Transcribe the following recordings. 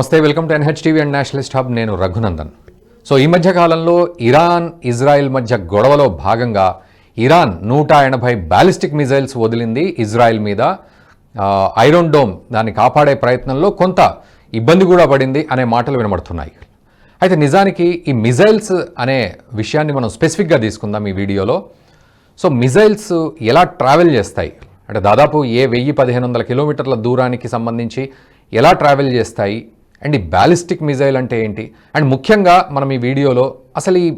నమస్తే welcome to NH TV and nationalist hub. నేను Raghunandan. So ఈ మధ్య కాలంలో ఇరాన్ ఇజ్రాయెల్ మధ్య గొడవలో భాగంగా ఇరాన్ నూట ఎనభై బ్యాలిస్టిక్ మిజైల్స్ వదిలింది ఇజ్రాయెల్ మీద. ఐరోన్ ఐరన్ డోమ్ దాన్ని కాపాడే ప్రయత్నంలో కొంత ఇబ్బంది కూడా పడింది అనే మాటలు వినబడుతున్నాయి. అయితే నిజానికి ఈ మిజైల్స్ అనే విషయాన్ని మనం స్పెసిఫిక్గా తీసుకుందాం ఈ వీడియోలో. సో మిజైల్స్ ఎలా ట్రావెల్ చేస్తాయి? అంటే దాదాపు ఏ వెయ్యి పదిహేను వందల కిలోమీటర్ల దూరానికి సంబంధించి ఎలా ట్రావెల్ చేస్తాయి? అండ్ ఈ బ్యాలిస్టిక్ మిజైల్ అంటే ఏంటి? అండ్ ముఖ్యంగా మనం ఈ వీడియోలో అసలు ఈ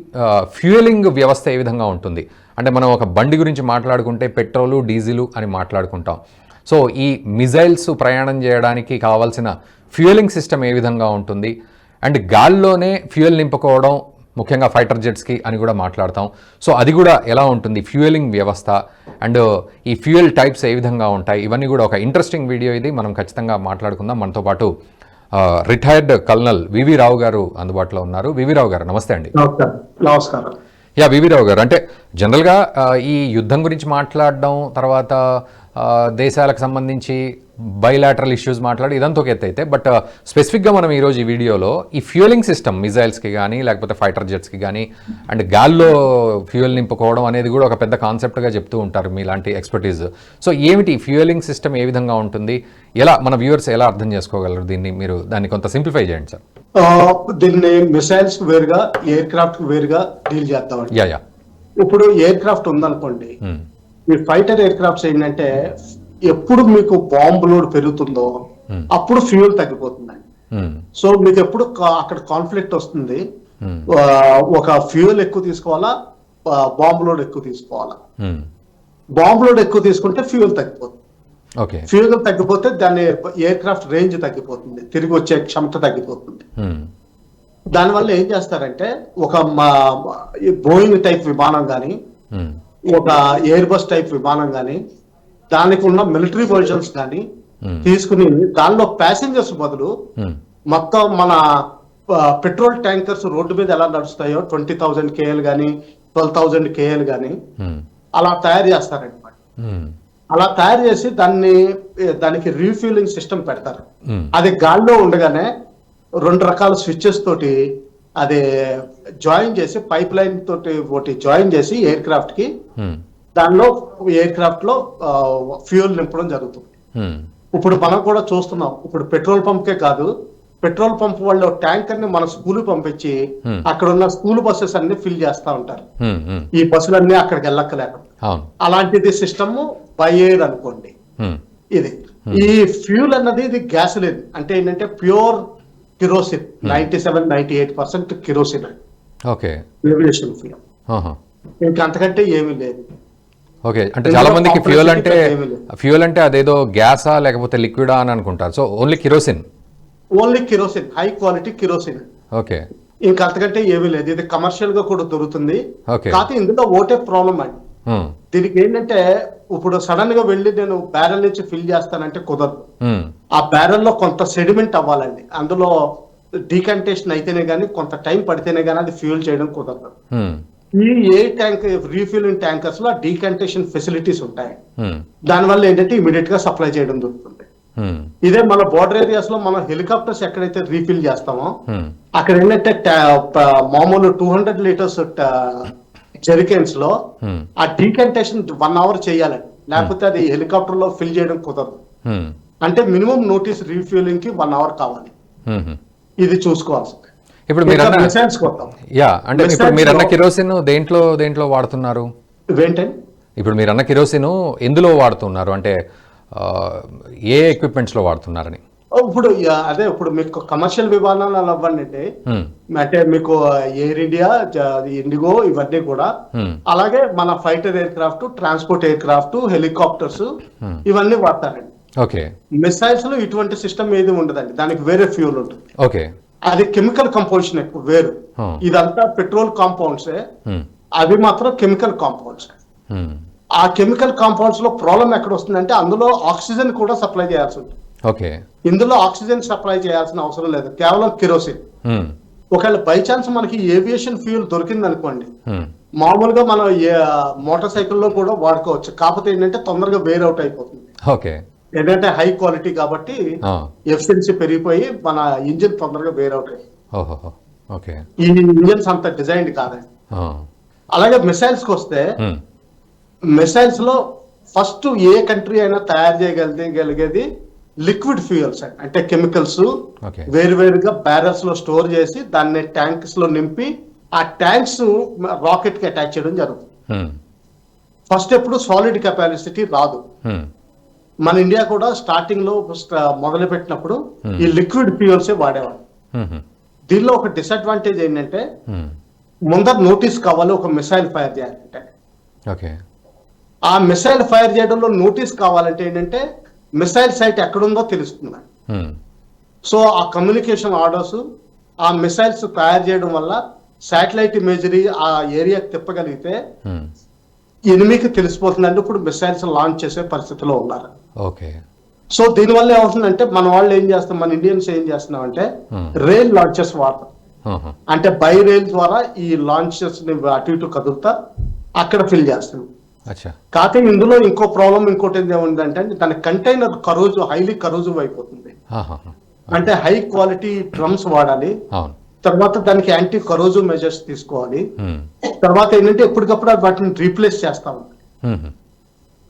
ఫ్యూయలింగ్ వ్యవస్థ ఏ విధంగా ఉంటుంది? అంటే మనం ఒక బండి గురించి మాట్లాడుకుంటే పెట్రోలు డీజిలు అని మాట్లాడుకుంటాం. సో ఈ మిజైల్స్ ప్రయాణం చేయడానికి కావాల్సిన ఫ్యూయలింగ్ సిస్టమ్ ఏ విధంగా ఉంటుంది? అండ్ గాల్లోనే ఫ్యూయల్ నింపుకోవడం ముఖ్యంగా ఫైటర్ జెట్స్కి అని కూడా మాట్లాడతాం. సో అది కూడా ఎలా ఉంటుంది? ఫ్యూయలింగ్ వ్యవస్థ అండ్ ఈ ఫ్యూయల్ టైప్స్ ఏ విధంగా ఉంటాయి? ఇవన్నీ కూడా ఒక ఇంట్రెస్టింగ్ వీడియో ఇది. మనం ఖచ్చితంగా మాట్లాడుకుందాం. మనతో పాటు రిటైర్డ్ కల్నల్ వివి రావు గారు అందుబాటులో ఉన్నారు. వివి రావు గారు నమస్తే అండి. నమస్కారం. యా వివి రావు గారు అంటే జనరల్గా ఈ యుద్ధం గురించి మాట్లాడడం తర్వాత దేశాలకు సంబంధించి బైలాటరల్ ఇష్యూస్ మాట్లాడి ఇదంతా ఒక ఎత్తు అయితే బట్ స్పెసిఫిక్గా మనం ఈరోజు ఈ వీడియోలో ఈ ఫ్యూయలింగ్ సిస్టమ్ మిజైల్స్కి కానీ లేకపోతే ఫైటర్ జెట్స్కి కానీ అండ్ గాల్లో ఫ్యూయల్ నింపుకోవడం అనేది కూడా ఒక పెద్ద కాన్సెప్ట్గా చెప్తూ ఉంటారు మీలాంటి ఎక్స్పర్టీస్ సో ఏమిటి ఫ్యూయలింగ్ సిస్టమ్ ఏ విధంగా ఉంటుంది? ఎలా మన వ్యూవర్స్ ఎలా అర్థం చేసుకోగలరు దీన్ని? మీరు దాన్ని కొంత సింప్లిఫై చేయండి సార్ దీన్ని మిసైల్స్ వేరుగా ఎయిర్ క్రాఫ్ట్ వేరుగా డీల్ యా ఇప్పుడు ఎయిర్ క్రాఫ్ట్ ఉందనుకోండి మ్మ్. ఈ ఫైటర్ ఎయిర్ క్రాఫ్ట్స్ ఏంటంటే ఎప్పుడు మీకు బాంబు లోడ్ పెరుగుతుందో అప్పుడు ఫ్యూయల్ తగ్గిపోతుందండి. సో మీకు ఎప్పుడు అక్కడ కాన్ఫ్లిక్ట్ వస్తుంది. ఆ, ఒక ఫ్యూయల్ ఎక్కువ తీసుకోవాలా బాంబు లోడ్ ఎక్కువ తీసుకోవాలా. బాంబు లోడ్ ఎక్కువ తీసుకుంటే ఫ్యూయల్ తగ్గిపోతుంది ఓకే ఫ్యూయల్ తగ్గిపోతే దాని ఎయిర్ క్రాఫ్ట్ రేంజ్ తగ్గిపోతుంది తిరిగి వచ్చే క్షమత తగ్గిపోతుంది. దానివల్ల ఏం చేస్తారంటే ఒక బోయింగ్ టైప్ విమానం కానీ. ఒక ఎయిర్ బస్ టైప్ విమానం కానీ దానికి ఉన్న మిలిటరీ వర్జన్స్ కానీ. తీసుకుని దానిలో ప్యాసింజర్స్ బదులు. మొత్తం మన పెట్రోల్ ట్యాంకర్స్ రోడ్డు మీద ఎలా నడుస్తాయో ట్వంటీ థౌజండ్ కేఎల్ కానీ ట్వెల్వ్ థౌజండ్ కేఎల్ కానీ మ్మ్. అలా తయారు చేస్తారనమాట. అలా తయారు చేసి దాన్ని దానికి రీఫ్యూలింగ్ సిస్టమ్ పెడతారు. అది గాల్లో ఉండగానే రెండు రకాల స్విచ్చెస్ తోటి అది జాయిన్ చేసి పైప్ లైన్ తోటి ఒకటి జాయిన్ చేసి ఎయిర్ క్రాఫ్ట్కి మ్మ్. దానిలో ఎయిర్ క్రాఫ్ట్లో ఫ్యూయల్ నింపడం జరుగుతుంది మ్మ్. ఇప్పుడు మనం కూడా చూస్తున్నాం ఇప్పుడు పెట్రోల్ పంప్ కే కాదు పెట్రోల్ పంప్ వాళ్ళు ట్యాంకర్ని మన స్కూల్ పంపించి Hmm. అక్కడ ఉన్న స్కూల్ బస్సెస్ అన్ని ఫిల్ చేస్తా ఉంటారు. మ్మ్. ఈ బస్సులన్నీ అక్కడికి వెళ్ళక్కలేకుండా అవును అలాంటిది సిస్టమ్ బై ఎయిర్ అనుకోండి. ఇది ఈ ఫ్యూల్ అన్నది ఇది గ్యాసోలిన్ అంటే ఏంటంటే pure kerosene ninety seven ninety eight percent kerosene okay. Aviation fuel ఆహా. ఇంకా అంతకంటే ఏమీ లేదు. ఓకే. అంటే చాలా మందికి ఫ్యూయల్ అంటే. ఫ్యూయల్ అంటే అదేదో గ్యాసా లేకపోతే లిక్విడా అని అనుకుంటారు. So only kerosene? Only kerosene. High quality kerosene. Okay. ఇంకా అంతకంటే ఏమీ లేదు. ఇది కమర్షియల్గా కూడా దొరుకుతుంది. ఓకే. కాకపోతే ఇందులో ఒకటే ప్రాబ్లం అండి. దీనికి ఏంటంటే ఇప్పుడు సడన్గా వెళ్ళి నేను బ్యారెల్ నుంచి ఫిల్ చేస్తానంటే కుదరదు మ్మ్. ఆ బ్యారెల్లో కొంత సెడిమెంట్ అవ్వాలండి అందులో డీకంటేషన్ అయితేనే గానీ కొంత టైం పడితేనే గానీ అది ఫ్యూల్ చేయడం కుదరదు మ్మ్. ఈ ఏ ట్యాంక్ రీఫ్యూలింగ్ ట్యాంకర్స్లో డీకంటేషన్ ఫెసిలిటీస్ ఉంటాయి మ్మ్. దానివల్ల ఏంటంటే ఇమీడియట్గా సప్లై చేయడం దొరుకుతుంది. ఇదే మన బోర్డర్ ఏరియాస్లో మనం హెలికాప్టర్స్ ఎక్కడైతే రీఫిల్ చేస్తామో. అక్కడ ఏంటంటే మామూలు టూ హండ్రెడ్ లీటర్స్ జెరికెన్స్లో మ్మ్. ఆ డీకంటేషన్ వన్ అవర్ చేయాలండి లేకపోతే అది హెలికాప్టర్లో ఫిల్ చేయడం కుదరదు. మ్మ్. అంటే మినిమం నోటీస్ రీఫ్యూలింగ్కి వన్ అవర్ కావాలి. మ్మ్. ఇది చూసుకోవాల్సింది ఇప్పుడు మీరు యా అంటే ఇప్పుడు మీరు అన్న లో- కిరోసిన్ దేంట్లో దేంట్లో వాడుతున్నారు? ఇప్పుడు మీరు అన్న కిరోసిన్ ఎందులో వాడుతున్నారు? అంటే ఏ ఎక్విప్మెంట్స్లో వాడుతున్నారని? ఇప్పుడు అదే ఇప్పుడు మీకు కమర్షియల్ విమానాలు అవ్వండి అంటే మ్మ్. అంటే మీకు ఎయిర్ ఇండియా ఇండిగో ఇవన్నీ కూడా. మ్మ్. అలాగే మన fighter aircraft transport aircraft helicopters ఇవన్నీ వాడతారండి. ఓకే. మిసైల్స్లో ఇటువంటి సిస్టమ్ ఏది ఉండదండి. దానికి వేరే ఫ్యూల్ ఉంటుంది. ఓకే. అది కెమికల్ కంపోజిషన్ ఎక్కువ వేరు. Hmm. ఇదంతా పెట్రోల్ కాంపౌండ్సే. అవి మాత్రం కెమికల్ కాంపౌండ్స్. ఆ కెమికల్ కాంపౌండ్స్లో ప్రాబ్లం ఎక్కడ వస్తుందంటే అందులో ఆక్సిజన్ కూడా సప్లై చేయాల్సి ఉంటుంది. ఓకే. ఇందులో ఆక్సిజన్ సప్లై చేయాల్సిన అవసరం లేదు. కేవలం కిరోసిన్. ఒకవేళ బై ఛాన్స్ మనకి ఏవియేషన్ ఫ్యూల్ దొరికింది అనుకోండి మ్మ్. మామూలుగా మనం మోటార్ సైకిల్లో కూడా వాడుకోవచ్చు. కాకపోతే ఏంటంటే తొందరగా వేర్ అవుట్ అయిపోతుంది. ఓకే. ఏంటంటే హై క్వాలిటీ కాబట్టి ఎఫిషియన్సీ పెరిగిపోయి మన ఇంజిన్ తొందరగా వేర్ అవుట్ ఓకే. ఈ ఇంజిన్స్ అంత డిజైన్ కాదండి ఆ, అలాగే మిసైల్స్కి వస్తే మిసైల్స్లో ఫస్ట్ ఏ కంట్రీ అయినా తయారు చేయగలిగేది లిక్విడ్ ఫ్యూయల్స్ అంటే కెమికల్స్ ఓకే. వేరు వేరుగా బ్యారల్స్లో స్టోర్ చేసి దాన్ని ట్యాంక్స్లో నింపి ఆ ట్యాంక్స్ రాకెట్కి అటాచ్ చేయడం జరుగుతుంది. ఫస్ట్ ఎప్పుడు సాలిడ్ కెపాసిటీ రాదు. మన ఇండియా కూడా స్టార్టింగ్లో మొదలు పెట్టినప్పుడు. ఈ లిక్విడ్ ఫ్యూయల్స్ వాడేవాడు దీనిలో ఒక డిసడ్వాంటేజ్ ఏంటంటే ముందర నోటీస్ కావాలి ఒక మిసైల్ ఫైర్ చేయాలంటే. ఆ మిసైల్ ఫైర్ చేయడంలో నోటీస్ కావాలంటే ఏంటంటే మిసైల్ సైట్ ఎక్కడుందో తెలుస్తుంది. ఉమ్, సో ఆ కమ్యూనికేషన్ ఆర్డర్స్ ఆ మిసైల్స్ తయారు చేయడం వల్ల శాటిలైట్ ఇమేజరీ ఆ ఏరియాకి తిప్పగలిగితే ఉమ్, ఎనిమికి తెలిసిపోతుందంటే ఇప్పుడు మిసైల్స్ లాంచ్ చేసే పరిస్థితిలో ఉన్నారు. ఓకే. సో దీనివల్ల ఏమవుతుందంటే మన వాళ్ళు ఏం చేస్తాం మన ఇండియన్స్ ఏం చేస్తున్నాం అంటే Hmm. రైల్ లాంచెస్ వాడతాం. ఆహా, అంటే బై రైల్ ద్వారా ఈ లాంచెస్ని అటు ఇటు కదులుతా అక్కడ ఫిల్ చేస్తాం. అచ్చా కాకపోతే ఇందులో ఇంకో ప్రాబ్లం ఇంకోటి ఏముందంటే దాని కంటైనర్ కరోజు హైలీ కరోజు అయిపోతుంది. అంటే హై క్వాలిటీ డ్రమ్స్ వాడాలి. తర్వాత దానికి యాంటీ కరోజు మెజర్స్ తీసుకోవాలి. తర్వాత ఏంటంటే ఎప్పటికప్పుడు వాటిని రీప్లేస్ చేస్తా ఉంది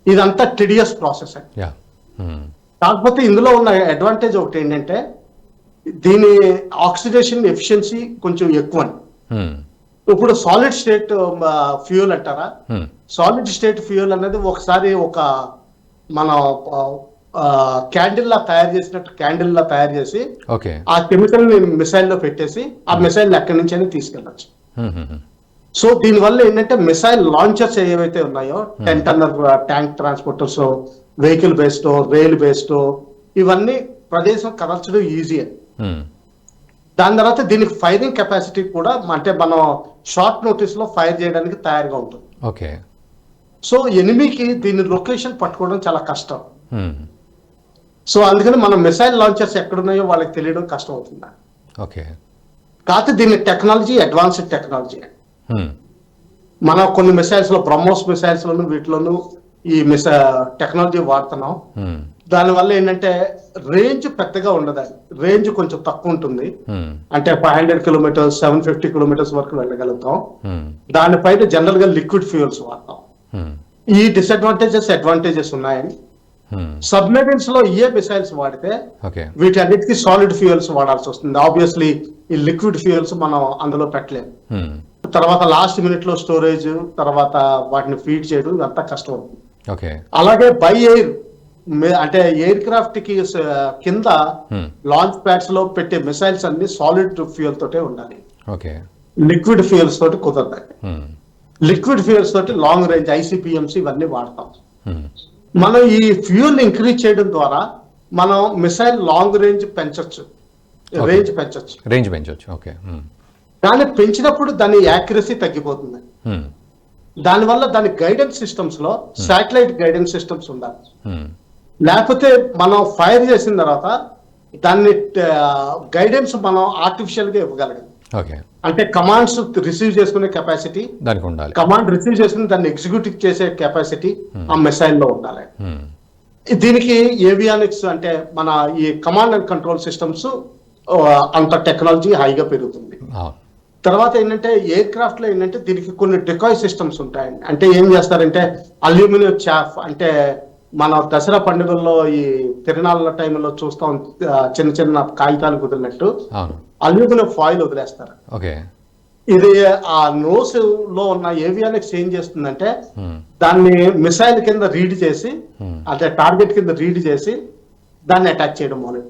ఇదంతా టిడియస్ ప్రాసెస్ కాకపోతే ఇందులో ఉన్న అడ్వాంటేజ్ ఒకటి ఏంటంటే దీని ఆక్సిడేషన్ ఎఫిషియన్సీ కొంచెం ఎక్కువ ఇప్పుడు సాలిడ్ స్టేట్ ఫ్యూయల్ అంటారా? సాలిడ్ స్టేట్ ఫ్యూయల్ అనేది ఒకసారి ఒక మన క్యాండిల్ లా తయారు చేసినట్టు క్యాండిల్ లా తయారు చేసి ఆ కెమికల్ని మిసైల్లో పెట్టేసి ఆ మిసైల్ ఎక్కడి నుంచి అయినా తీసుకెళ్ళచ్చు. ఉమ్, ఉమ్, సో దీని వల్ల ఏంటంటే మిసైల్ లాంచర్స్ ఏవైతే ఉన్నాయో ten tonner tank transporters vehicle based rail based ఇవన్నీ ప్రదేశం కదల్చడం ఈజీ దాని తర్వాత దీనికి ఫైరింగ్ కెపాసిటీ కూడా అంటే మనం షార్ట్ నోటీస్లో ఫైర్ చేయడానికి తయారుగా ఉంటుంది. ఓకే. సో ఎనిమికి దీని లొకేషన్ పట్టుకోవడం చాలా కష్టం. సో అందుకని మన మిసైల్ లాంచర్స్ ఎక్కడున్నాయో వాళ్ళకి తెలియడం కష్టం అవుతుంది. ఓకే. కాకపోతే దీని టెక్నాలజీ అడ్వాన్స్డ్ టెక్నాలజీ మనం కొన్ని మిసైల్స్లో బ్రహ్మోస్ మిసైల్స్ లోను వీటిలోను ఈ మిస టెక్నాలజీ వాడుతున్నాం. దానివల్ల ఏంటంటే రేంజ్ పెద్దగా ఉండదండి రేంజ్ కొంచెం తక్కువ ఉంటుంది. ఉమ్, అంటే five hundred kilometres seven fifty kilometres వరకు వెళ్ళగలుగుతాం. ఉమ్, దానిపైన జనరల్గా లిక్విడ్ ఫ్యూయల్స్ వాడతాం. ఉమ్, ఈ డిసడ్వాంటేజెస్ అడ్వాంటేజెస్ ఉన్నాయని. సబ్మెరీన్స్లో ఏ మిసైల్స్ వాడితే వీటన్నిటికీ సాలిడ్ ఫ్యూయల్స్ వాడాల్సి వస్తుంది. ఆబ్వియస్లీ ఈ లిక్విడ్ ఫ్యూయల్స్ మనం అందులో పెట్టలేము తర్వాత లాస్ట్ మినిట్లో స్టోరేజ్ తర్వాత వాటిని ఫీడ్ చేయడం ఇదంతా కష్టం. అలాగే బై ఎయిర్ అంటే ఎయిర్ క్రాఫ్ట్కి కింద ఉమ్, లాంచ్ ప్యాడ్స్లో పెట్టే మిసైల్స్ అన్ని సాలిడ్ ఫ్యూయల్ తోటే ఉండాలి. ఓకే. లిక్విడ్ ఫ్యూయల్స్ తోటి కుదరదు ఉమ్, లిక్విడ్ ఫ్యూయల్స్ తోటి లాంగ్ రేంజ్ ఐసిపిఎంసి ఇవన్నీ వాడతాం. ఉమ్, మనం ఈ ఫ్యూయల్ ఇంక్రీజ్ చేయడం ద్వారా మనం మిసైల్ లాంగ్ రేంజ్ పెంచొచ్చు. Okay. రేంజ్ పెంచొచ్చు. రేంజ్ పెంచవచ్చు ఓకే. కానీ పెంచినప్పుడు దాని యాక్యురసీ తగ్గిపోతుంది. దానివల్ల దాని గైడెన్స్ సిస్టమ్స్లో శాటిలైట్ గైడెన్స్ సిస్టమ్స్ ఉండాలి. లేకపోతే మనం ఫైర్ చేసిన తర్వాత దాన్ని గైడెన్స్ మనం ఆర్టిఫిషియల్గా ఇవ్వగలగాలి. ఓకే. అంటే కమాండ్స్ రిసీవ్ చేసుకునే కెపాసిటీ దానికి ఉండాలి. కమాండ్ రిసీవ్ చేసుకుని దాన్ని ఎగ్జిక్యూట్ చేసే కెపాసిటీ ఆ మిసైల్లో ఉండాలి ఉమ్, దీనికి ఏవియానిక్స్ అంటే మన ఈ కమాండ్ అండ్ కంట్రోల్ సిస్టమ్స్ అంత టెక్నాలజీ హైగా పెరుగుతుంది. తర్వాత ఏంటంటే ఎయిర్ క్రాఫ్ట్లో ఏంటంటే దీనికి కొన్ని డికాయ్ సిస్టమ్స్ ఉంటాయండి. అంటే ఏం చేస్తారంటే అల్యూమినియం చాఫ్ అంటే మన దసరా పండుగల్లో ఈ తిరణాల టైంలో చూస్తాం చిన్న చిన్న కాగితాలు కుదిరినట్టు. అల్యూమినియం ఫాయిల్ వదిలేస్తారు. ఇది ఆ నోస్లో ఉన్న ఏవియానిక్స్ ఏం చేస్తుందంటే దాన్ని మిసైల్ కింద రీడ్ చేసి. అంటే టార్గెట్ కింద రీడ్ చేసి దాన్ని అటాక్ చేయడం మొదలు.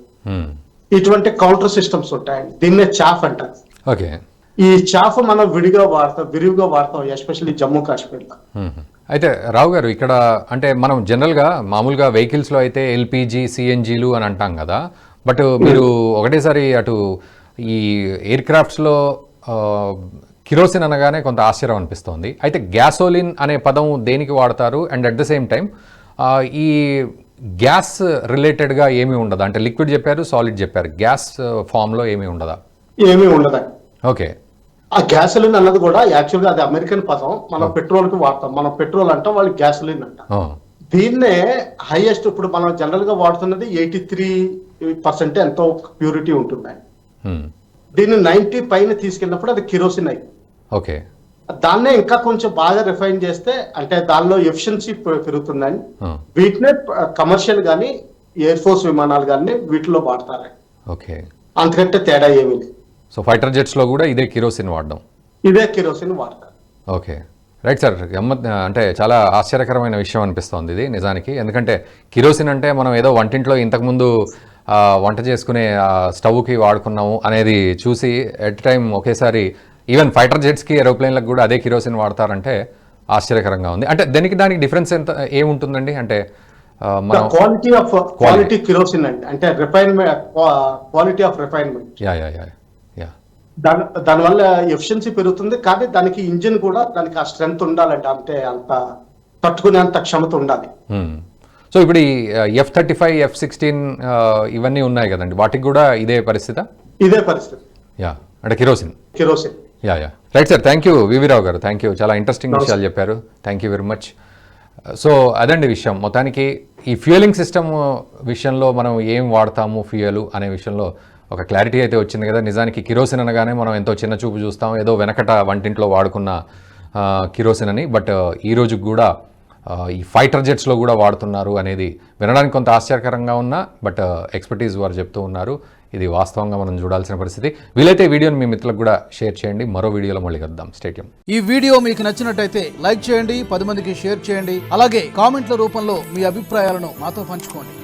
ఇటువంటి కౌంటర్ సిస్టమ్స్ ఉంటాయండి. దీన్నే చాఫ్ అంటారు. ఓకే. ఈ చాఫ్ మనం విడిగా వాడతాం విరివిగా వాడతాం ఎస్పెషల్లీ జమ్మూ కాశ్మీర్లో. మ్మ్. అయితే రావు గారు ఇక్కడ అంటే మనం జనరల్గా మామూలుగా వెహికల్స్లో అయితే ఎల్పిజి సిఎన్జీలు అని అంటాం కదా. బట్ మీరు ఒకటేసారి అటు ఈ ఎయిర్ క్రాఫ్ట్స్లో కిరోసిన్ అనగానే కొంత ఆశ్చర్యం అనిపిస్తోంది. అయితే గ్యాసోలిన్ అనే పదం దేనికి వాడతారు? And at the same time ఈ గ్యాస్ రిలేటెడ్గా ఏమీ ఉండదా? అంటే లిక్విడ్ చెప్పారు సాలిడ్ చెప్పారు. గ్యాస్ ఫామ్లో ఏమీ ఉండదా? ఏమీ ఉండదండి ఓకే. ఆ గ్యాసోలిన్ అన్నది కూడా యాక్చువల్గా అది అమెరికన్ పదం. మనం పెట్రోల్కి వాడతాం. మనం పెట్రోల్ అంటాం వాళ్ళు గ్యాసోలిన్ అంటాం. దీన్నే హైయెస్ట్ ఇప్పుడు మనం జనరల్గా వాడుతున్నది ఎయిటీ త్రీ పర్సెంట్ ఎంతో ప్యూరిటీ ఉంటుంది హ్మ్. దీన్ని నైన్టీ పైన తీసుకెళ్ళినప్పుడు అది కిరోసిన్ అయి. ఓకే. దాన్నే ఇంకా కొంచెం బాగా రిఫైన్ చేస్తే అంటే దానిలో ఎఫిషియన్సీ పెరుగుతుందని. వీటినే కమర్షియల్ గానీ ఎయిర్ ఫోర్స్ విమానాలు కానీ వీటిలో వాడతారు. ఓకే. అంతకంటే తేడా ఏమీ లేదు. సో ఫైటర్ జెట్స్లో కూడా ఇదే కిరోసిన్ వాడడం. ఇదే కిరోసిన్ వాడతారు. ఓకే రైట్ సార్ గమ్మత్ అంటే చాలా ఆశ్చర్యకరమైన విషయం అనిపిస్తోంది ఇది నిజానికి. ఎందుకంటే కిరోసిన్ అంటే మనం ఏదో వంటింట్లో ఇంతకుముందు వంట చేసుకునే స్టవ్కి వాడుకున్నాము అనేది చూసి ఎట్ టైం ఒకేసారి ఈవెన్ ఫైటర్ జెట్స్కి ఏరోప్లేన్లకు కూడా అదే కిరోసిన్ వాడతారంటే ఆశ్చర్యకరంగా ఉంది. అంటే దానికి దానికి డిఫరెన్స్ ఎంత ఏముంటుందండి? అంటే క్వాలిటీ ఆఫ్ క్వాలిటీ కిరోసిన్ అండి. అంటే refinement quality of refinement yeah yeah yeah దాని దానివల్ల ఎఫిషియన్సీ పెరుగుతుంది కానీ దానికి ఇంజిన్ కూడా దానికి ఆ స్ట్రెంగ్త్ ఉండాలంటే అంటే అంత తట్టుకునేంత క్షమత ఉండాలి. సో ఇప్పుడు ఈ F thirty five F sixteen ఇవన్నీ ఉన్నాయి కదండి. వాటికి కూడా ఇదే పరిస్థితి? ఇదే పరిస్థితి. యా. అంటే kerosene? Kerosene. Yeah yeah. Right sir thank you. VV Rao గారు థ్యాంక్ యూ. చాలా ఇంట్రెస్టింగ్ విషయాలు చెప్పారు. Thank you very much. So అదండి విషయం. మొత్తానికి ఈ ఫ్యూయలింగ్ సిస్టమ్ విషయంలో మనం ఏం వాడతాము ఫ్యూయల్ అనే విషయంలో ఒక క్లారిటీ అయితే వచ్చింది కదా. నిజానికి కిరోసిన్ అనగానే మనం ఎంతో చిన్న చూపు చూస్తాం. ఏదో వెనకట వంటింట్లో వాడుకున్న కిరోసిన్ అని. బట్ ఈ కూడా ఈ ఫైటర్ జెట్స్లో కూడా వాడుతున్నారు అనేది వినడానికి కొంత ఆశ్చర్యకరంగా ఉన్నా బట్ ఎక్స్పర్టీస్ వారు చెప్తూ ఉన్నారు. ఇది వాస్తవంగా మనం చూడాల్సిన పరిస్థితి. వీలైతే వీడియోని మీ మిత్రులకు కూడా షేర్ చేయండి. మరో వీడియోలో మళ్ళీ కలుద్దాం. స్టేడియం ఈ వీడియో మీకు నచ్చినట్టయితే లైక్ చేయండి పది మందికి షేర్ చేయండి. అలాగే కామెంట్ల రూపంలో మీ అభిప్రాయాలను మాతో పంచుకోండి.